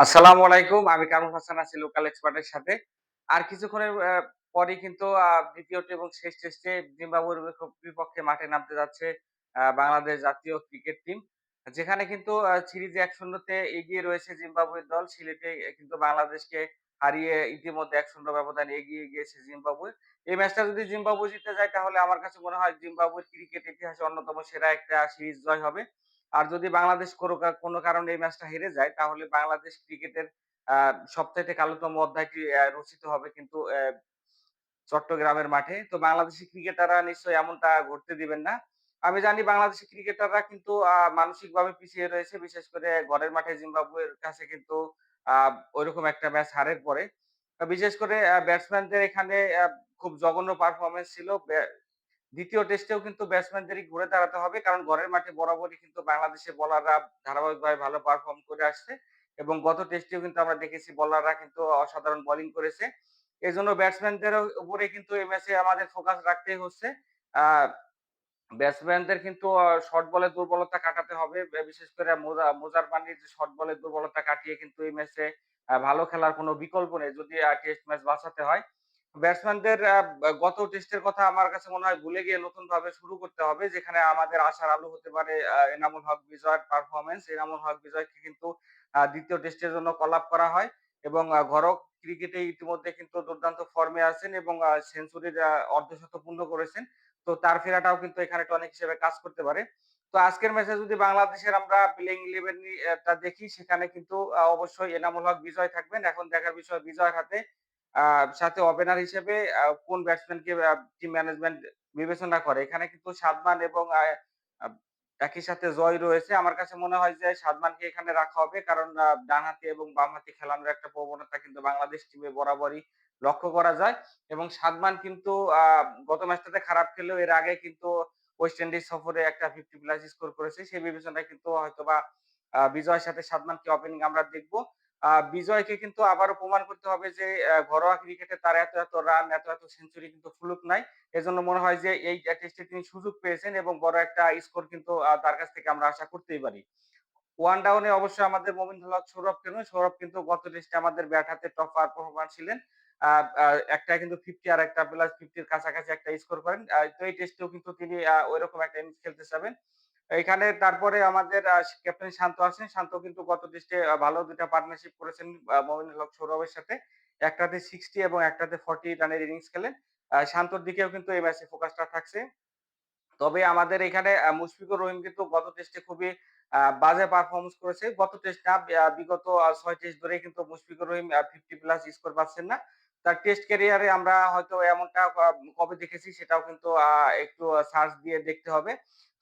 আসসালামু আলাইকুম। আমি কামরুল হাসান আছি লোকাল এক্সপার্টের সাথে। আর কিছুক্ষণের আ পরেই কিন্তু আ ২য় টি এবং শেষ টেস্টে জিম্বাবুয়ের বিপক্ষে মাঠে নামতে যাচ্ছে বাংলাদেশ জাতীয় ক্রিকেট টিম। যেখানে কিন্তু সিরিজে ১-০ তে এগিয়ে রয়েছে জিম্বাবুয়ের দল। সিলেটে কিন্তু বাংলাদেশকে হারিয়ে ইতিমধ্যে ১-০ ব্যবধানে এগিয়ে গিয়েছে জিম্বাবুয়ে। এই ম্যাচটা যদি জিম্বাবুয়ে জিতে যায়, তাহলে আমার কাছে মনে হয় জিম্বাবুয়ের ক্রিকেট ইতিহাসে অন্যতম সেরা একটা সিরিজ জয় হবে। আর যদি বাংলাদেশ কোনো কারণে এই ম্যাচটা হেরে যায়, তাহলে বাংলাদেশ ক্রিকেটের সবচাইতে কালোতম অধ্যায়টি রচিত হবে কিন্তু চট্টগ্রামের মাঠে। তো বাংলাদেশি ক্রিকেটাররা নিশ্চয়ই এমনটা ঘটতে দিবেন না। আমি জানি বাংলাদেশি ক্রিকেটাররা কিন্তু মানসিকভাবে পিছিয়ে রয়েছে। বিশেষ করে ঘরের মাঠে জিম্বাবুয়ের কাছে কিন্তু, আ ঐরকম একটা ম্যাচ হারের পরে। বিশেষ করে ব্যাটসম্যানদের এখানে খুব জঘন্য পারফরম্যান্স ছিল। ২য় টেস্টেও কিন্তু ব্যাটসম্যানদেরই ঘুরে দাঁড়াতে হবে। কারণ ঘরের মাঠে বরাবরই কিন্তু বাংলাদেশের বোলাররা ধারাবাহিকভাবে ভালো পারফর্ম করে আসছে। এবং গত টেস্টেও কিন্তু আমরা দেখেছি বোলাররা কিন্তু অসাধারণ বোলিং করেছে। এই জন্য ব্যাটসম্যানদের উপরে কিন্তু এই ম্যাচে আমাদের ফোকাস রাখতেই হচ্ছে। ব্যাটসম্যানদের কিন্তু শর্ট বলের দুর্বলতা কাটাতে হবে। বিশেষ করে মোজা, মোজার পানির শর্ট বলের দুর্বলতা কাটিয়ে কিন্তু এই ম্যাচে ভালো খেলার কোনো বিকল্প নেই যদি টেস্ট ম্যাচ বাঁচাতে হয়। ব্যাটসম্যানদের গত টেস্টের কথা আমার কাছে মনে হয় ভুলে গিয়ে নতুনভাবে শুরু করতে হবে। যেখানে আমাদের আশার আলো হতে পারে এনামুল হক বিজয়ের পারফরম্যান্স। এনামুল হক বিজয়কে কিন্তু ২য় টেস্টের জন্য কল করা হয় এবং আ ঘরোয়া ক্রিকেটে ইতিমধ্যে কিন্তু দুর্দান্ত ফর্মে আছেন এবং সেঞ্চুরির অর্ধশত পূর্ণ করেছেন। তো তার ফেরাটাও কিন্তু এখানে টনিক হিসেবে কাজ করতে পারে। তো আজকের ম্যাচে যদি বাংলাদেশের আমরা প্লেইং 11 ই আ টা দেখি, সেখানে কিন্তু অবশ্যই এনামুল হক বিজয় থাকবেন। এখন দেখার বিষয় বিজয়ের হাতে সাথে ওপেনার হিসেবে কোন ব্যাটসম্যানকে টিম ম্যানেজমেন্ট বিবেচনা করে। এখানে কিন্তু সাদমান এবং একই সাথে জয় রয়েছে। আমার কাছে মনে হয় যে সাদমানকে এখানে রাখা হবে। কারণ, আ ডানহাতি এবং বামহাতি খেলানোর একটা প্রবণতা কিন্তু বাংলাদেশ টিমে বরাবরই লক্ষ্য করা যায়। এবং সাদমান কিন্তু গত ম্যাচটাতে খারাপ খেললেও এর আগে কিন্তু ওয়েস্ট ইন্ডিজ সফরে একটা 50 প্লাস স্কোর করেছে। সেই বিবেচনায় কিন্তু হয়তোবা বিজয়ের সাথে সাদমানকে ওপেনিং আমরা দেখব। বিজয়কে কিন্তু আবারও প্রমাণ করতে হবে যে ঘরোয়া ক্রিকেটে তার এত, এত রান, এত, এত সেঞ্চুরি কিন্তু ফ্লুক নাই। এজন্য মনে হয় যে এই টেস্টে তিনি সুযোগ পেয়েছেন এবং বড় একটা স্কোর কিন্তু তার কাছ থেকে আমরা আশা করতেই পারি। ওয়ান ডাউনে অবশ্যই আমাদের মমিনুল হক সৌরভ কেন সৌরভ কিন্তু গত টেস্টে আমাদের ব্যাট হাতে টপ পারফর্মার ছিলেন। একটা কিন্তু 50 আর একটা প্লাস ফিফটির কাছাকাছি একটা স্কোর করেন। তো এই টেস্টেও কিন্তু তিনি আ ঐরকম একটা ইনিংস খেলতে চাবেন। এখানে তারপরে আমাদের ক্যাপ্টেন শান্ত আছেন। শান্ত কিন্তু গত টেস্টে ভালো ২ টা পার্টনারশিপ করেছেন মমিনুল হক সৌরভের সাথে। একটাতে 60 এবং একটাতে 40 রানের ইনিংস খেলেন। শান্তর দিকেও কিন্তু এই ম্যাচে ফোকাসটা থাকছে। তবে আমাদের এখানে মুশফিকুর রহিম কিন্তু গত টেস্টে খুবই বাজে পারফরম্যান্স করেছে। গত টেস্ট না বিগত ৬ টেস্ট ধরেই কিন্তু মুশফিকুর রহিম 50 প্লাস স্কোর পাচ্ছেন না। তার টেস্ট ক্যারিয়ারে আমরা হয়তো এমনটা কবে দেখেছি সেটাও কিন্তু একটু সার্চ দিয়ে দেখতে হবে।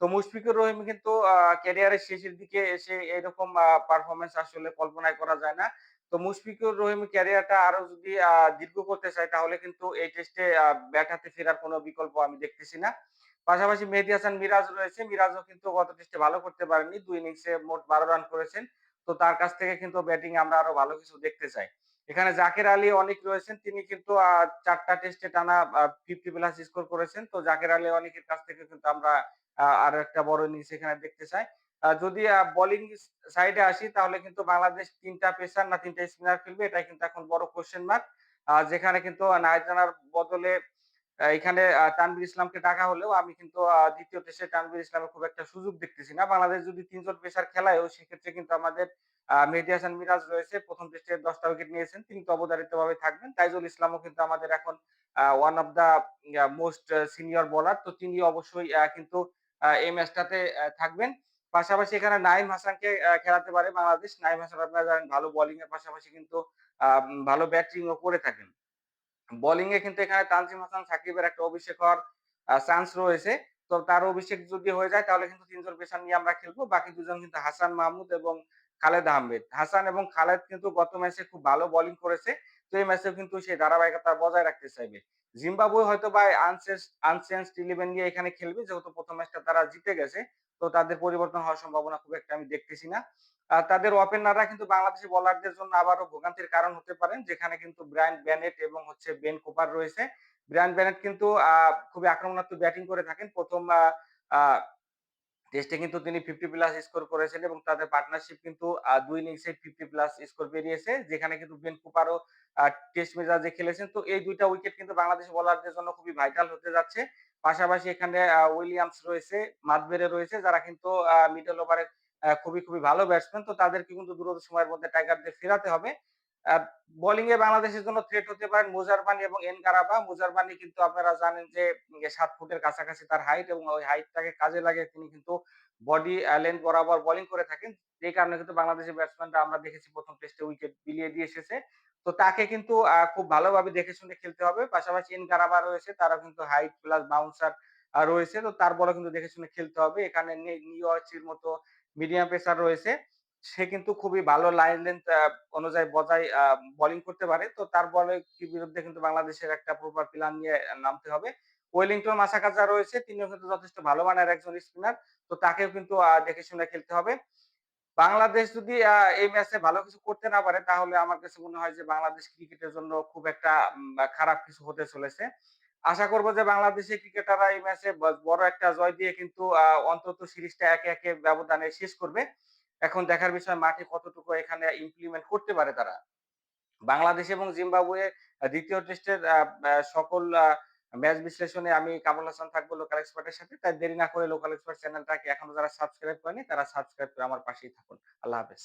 তো মুশফিকুর রহিম কিন্তু ক্যারিয়ারের শেষের দিকে এসে এরকম, আ পারফরম্যান্স আসলে কল্পনাই করা যায় না। তো মুশফিকুর রহিম ক্যারিয়ারটা আরও যদি দীর্ঘ করতে চায় তাহলে কিন্তু এই টেস্টে ব্যাট হাতে ফেরার কোনো বিকল্প আমি দেখতেছি না। পাশাপাশি মেহেদী হাসান মিরাজ রয়েছে। মিরাজও কিন্তু গত টেস্টে ভালো করতে পারেননি। ২ ইনিংসে মোট ১২ রান করেছেন। তো তার কাছ থেকে কিন্তু ব্যাটিং আমরা আরও ভালো কিছু দেখতে চাই। এখানে জাকের আলী অনেক রয়েছেন। তিনি কিন্তু, আ ৪ টা টেস্টে টানা 50 প্লাস স্কোর করেছেন। তো জাকের আলী অনেকের কাছ থেকে কিন্তু আমরা আরও একটা বড় ইনিংস এখানে দেখতে চাই। যদি বোলিং সাইডে আসি, তাহলে কিন্তু বাংলাদেশ ৩ টা পেসার না ৩ টা স্পিনার খেলবে, এটাই কিন্তু এখন বড় কোয়েশ্চেন মার্ক। যেখানে কিন্তু নাহিদ বদলে এখানে, আ, তানভীর ইসলামকে ডাকা হলেও আমি কিন্তু দ্বিতীয় টেস্টে তানভীর ইসলামের খুব একটা সুযোগ দেখতেছি না। বাংলাদেশ যদি ৩ জন পেসার খেলায়ও, সেক্ষেত্রে কিন্তু আমাদের মেহেদী হাসান মিরাজ রয়েছে। ১ম টেস্টে ১০ টা উইকেট নিয়েছেন। তিনি তো অবধারিতভাবে থাকবেন। তাইজুল ইসলামও কিন্তু আমাদের এখন one of ya most senior bowler. তো তিনি অবশ্যই কিন্তু এই ম্যাচটাতে থাকবেন। পাশাপাশি এখানে নাঈম হাসানকে খেলাতে পারে বাংলাদেশ। নাঈম হাসান আপনারা জানেন, ভালো বোলিং এর পাশাপাশি কিন্তু ভালো ব্যাটিং ও করে থাকেন। বোলিং এ কিন্তু এখানে তানজিম হাসান, সাকিবের একটা অভিষেক হওয়ার চান্স রয়েছে। তো তার অভিষেক যদি হয়ে যায়, তাহলে কিন্তু ৩ জন পেসার নিয়ে আমরা খেলব। বাকি দুজন কিন্তু হাসান মাহমুদ এবং খালেদ আহমেদ। হাসান এবং খালেদ কিন্তু গত ম্যাচে খুব ভালো বোলিং করেছে। তো এই ম্যাচেও কিন্তু সেই ধারাবাহিকতা বজায় রাখতে চাইবে। জিম্বাবুয়ে হয়তো বা আনচেঞ্জড 11 নিয়ে এখানে খেলবে, যেহেতু প্রথম ম্যাচটা তারা জিতে গেছে। তো তাদের পরিবর্তন হওয়ার সম্ভাবনা খুব একটা আমি দেখতেছি না। আ তাদের ওপেনাররা কিন্তু বাংলাদেশি বোলারদের জন্য আবারও ভোগান্তির কারণ হতে পারেন। যেখানে কিন্তু ব্রায়ান ব্যানেট এবং হচ্ছে বেন কুপার রয়েছে। ব্রায়ান ব্যানেট কিন্তু খুবই আক্রমণাত্মক ব্যাটিং করে থাকেন। ১ম আ আ টেস্টে কিন্তু তিনি 50 প্লাস স্কোর করেছেন এবং তাদের পার্টনারশিপ কিন্তু ২ ইনিংসে 50 প্লাস স্কোর বেরিয়েছে। যেখানে কিন্তু বেন কুপারও টেস্ট মেজাজে খেলেছেন। তো এই দুইটা উইকেট কিন্তু বাংলাদেশ বোলারদের জন্য খুবই ভাইটাল হতে যাচ্ছে। পাশাপাশি এখানে উইলিয়ামস রয়েছে, মাদবেরে রয়েছে যারা কিন্তু মিডল ওভারে খুবই, খুবই ভালো ব্যাটসম্যান। তো তাদেরকে কিন্তু দ্রুত সময়ের মধ্যে টাইগারদের ফেরাতে হবে। বোলিং এ বাংলাদেশের জন্য থ্রেট হতে পারেন মুজারবানি এবং এন গারাবা। মুজারবানি কিন্তু আপনারা জানেন যে ৭ ফুটের কাছাকাছি তার হাইট এবং ওই হাইটটাকে কাজে লাগিয়ে তিনি কিন্তু বডি লেন্থ বরাবর বোলিং করে থাকেন। যে কারণে কিন্তু বাংলাদেশের ব্যাটসম্যানরা আমরা দেখেছি ১ম টেস্টে উইকেট বিলিয়ে দিয়ে এসেছে। তো তাকে কিন্তু খুব ভালোভাবে দেখে শুনে খেলতে হবে। পাশাপাশি এন গারাবা রয়েছে তারা কিন্তু হাইট প্লাস বাউন্সার রয়েছে। তো তার বলও কিন্তু দেখে শুনে খেলতে হবে। এখানে নে নিউআরসির মতো মিডিয়াম পেসার রয়েছে। সে কিন্তু খুবই ভালো লাইন লেন্থ অনুযায়ী বজায় বোলিং করতে পারে। তো তার বলের বিরুদ্ধে কিন্তু বাংলাদেশের একটা প্রপার প্ল্যান নিয়ে নামতে হবে। ওয়েলিংটন মাসাকাজা রয়েছে। তিনিও কিন্তু যথেষ্ট ভালো মানের একজন স্পিনার। তো তাকেও কিন্তু দেখে শুনে খেলতে হবে। বাংলাদেশ যদি এই ম্যাচে ভালো কিছু করতে না পারে তাহলে আমার কাছে মনে হয় যে বাংলাদেশ ক্রিকেটের জন্য খুব একটা খারাপ কিছু হতে চলেছে। আশা করব যে বাংলাদেশি ক্রিকেটাররা এই ম্যাচে বড় একটা জয় দিয়ে কিন্তু অন্তত সিরিজটা একে, একে ব্যবধানে শেষ করবে। এখন দেখার বিষয় মাঠে কতটুকু এখানে ইমপ্লিমেন্ট করতে পারে তারা। বাংলাদেশ এবং জিম্বাবুয়ে দ্বিতীয় টেস্টের সকল ম্যাচ বিশ্লেষণে আমি কামাল হাসান থাকব লোকাল এক্সপার্টের সাথে। তাই দেরি না করে লোকাল এক্সপার্ট চ্যানেলটাকে এখনও যারা সাবস্ক্রাইব করেনি, তারা সাবস্ক্রাইব করে আমার পাশেই থাকুন। আল্লাহ হাফেজ।